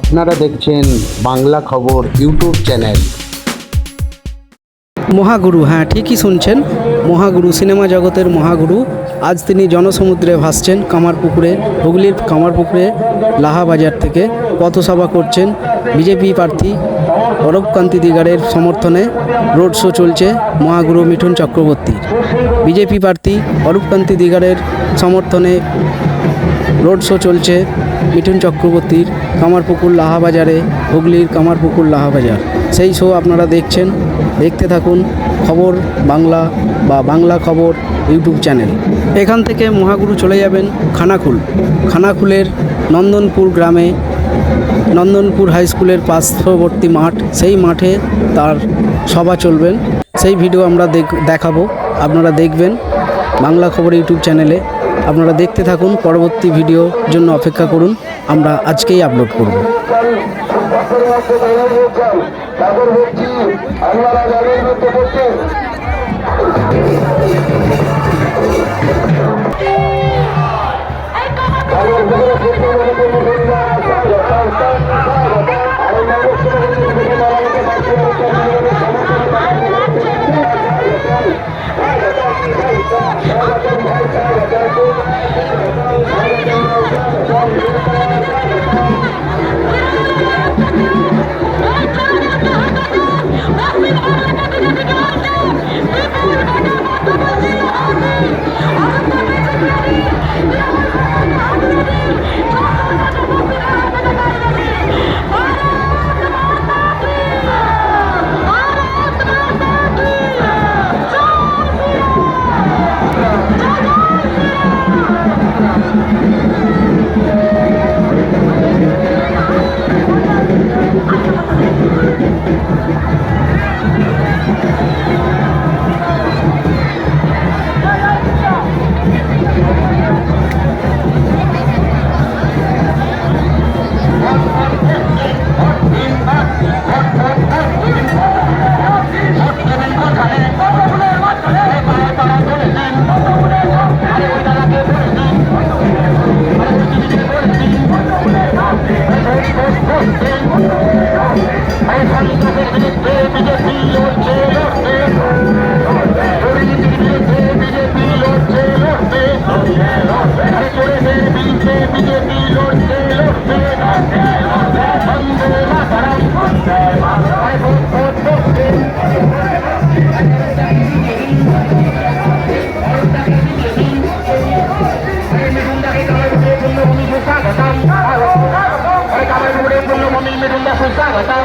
আপনারা দেখছেন বাংলা খবর ইউটিউব চ্যানেল। মহাগুরু হ্যাঁ ঠিকই শুনছেন। মহাগুরু, সিনেমা জগতের মহাগুরু। আজ তিনি জনসমুদ্রে ভাসছেন কামারপুকুরে, হুগলির কামারপুকুরে লাহা বাজার থেকে পথসভা করছেন বিজেপি প্রার্থী অরূপকান্তি দিগারের সমর্থনে রোড শো চলছে মহাগুরু মিঠুন চক্রবর্তীর। বিজেপি প্রার্থী অরূপকান্তি দিগারের সমর্থনে রোড শো চলছে মিঠুন চক্রবর্তীর কামারপুকুর লাহাবাজারে, হুগলির কামারপুকুর লাহাবাজার। সেই শো আপনারা দেখছেন। দেখতে থাকুন খবর বাংলা বা বাংলা খবর ইউটিউব চ্যানেল। এখান থেকে মহাগুরু চলে যাবেন খানাকুল খানাকুলের নন্দনপুর গ্রামে, নন্দনপুর হাই স্কুলের পার্শ্ববর্তী মাঠ, সেই মাঠে তার সভা চলবেন। সেই ভিডিও আমরা দেখ- দেখাবো। আপনারা দেখবেন বাংলা খবর ইউটিউব চ্যানেলে। আপনারা দেখতে থাকুন পরবর্তী ভিডিওর জন্য অপেক্ষা করুন আমরা আজকেই আপলোড করব